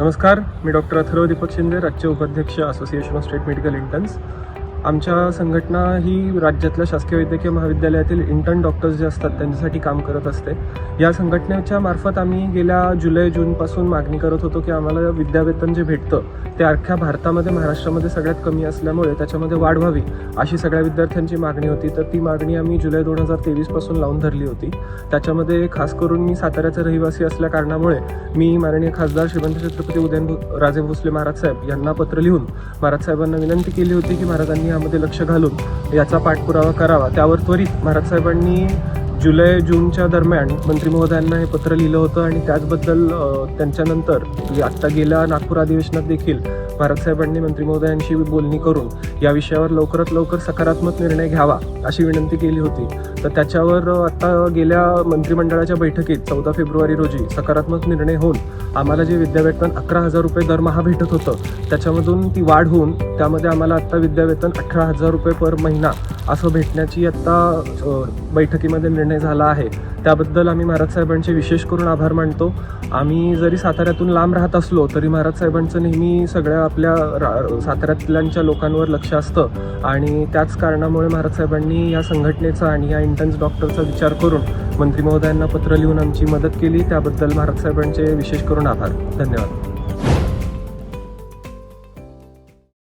नमस्कार मी डॉक्टर अथर्व दीपक शिंदे राज्य उपाध्यक्ष association of state medical interns आमच्या संघटना ही राज्यातल्या शासकीय वैद्यकीय महाविद्यालयातील इंटर्न डॉक्टर्स जे असतात त्यांच्यासाठी काम करत असते. या संघटनेच्या मार्फत आम्ही गेल्या जुलै जूनपासून मागणी करत होतो की आम्हाला विद्यावेतन जे भेटतं ते अख्ख्या भारतामध्ये महाराष्ट्रामध्ये सगळ्यात कमी असल्यामुळे त्याच्यामध्ये वाढ व्हावी अशी सगळ्या विद्यार्थ्यांची मागणी होती. तर ती मागणी आम्ही जुलै दोन हजार तेवीसपासून लावून धरली होती. त्याच्यामध्ये खास करून मी साताऱ्याचा रहिवासी असल्या कारणामुळे मी माननीय खासदार श्रीमंत छत्रपती उदयन राजे भोसले महाराज साहेब यांना पत्र लिहून महाराज साहेबांना विनंती केली होती की महाराजांनी यामध्ये लक्ष घालून याचा पाठपुरावा करावा. त्यावर त्वरित महाराज साहेबांनी जुलै जूनच्या दरम्यान मंत्री महोदयांना हे पत्र लिहिलं होतं आणि त्याचबद्दल त्यांच्यानंतर म्हणजे आत्ता गेल्या नागपूर अधिवेशनात देखील भारतसाहेबांनी साहेबांनी मंत्री महोदयांशी बोलणी करून या विषयावर लवकरात लवकर सकारात्मक निर्णय घ्यावा अशी विनंती केली होती. तर त्याच्यावर आता गेल्या मंत्रिमंडळाच्या बैठकीत चौदा फेब्रुवारी रोजी सकारात्मक निर्णय होऊन आम्हाला जे विद्यावेतन अकरा हजार रुपये दरमहा भेटत होतं त्याच्यामधून ती वाढ होऊन त्यामध्ये आम्हाला आत्ता विद्यावेतन अठरा हजार रुपये पर महिना असं भेटण्याची आत्ता बैठकीमध्ये निर्णय झाला आहे. त्याबद्दल आम्ही महाराज साहेबांचे विशेष करून आभार मानतो. आम्ही जरी साताऱ्यातून लांब राहत असलो तरी महाराज साहेबांचं नेहमी सगळ्या आपल्या रा साताऱ्यातल्यांच्या लोकांवर लक्ष असतं. आणि त्याच कारणामुळे महाराज साहेबांनी या संघटनेचा आणि या इंटर्न्स डॉक्टरचा विचार करून मंत्री महोदयांना पत्र लिहून आमची मदत केली. त्याबद्दल महाराज साहेबांचे विशेष करून आभार. धन्यवाद.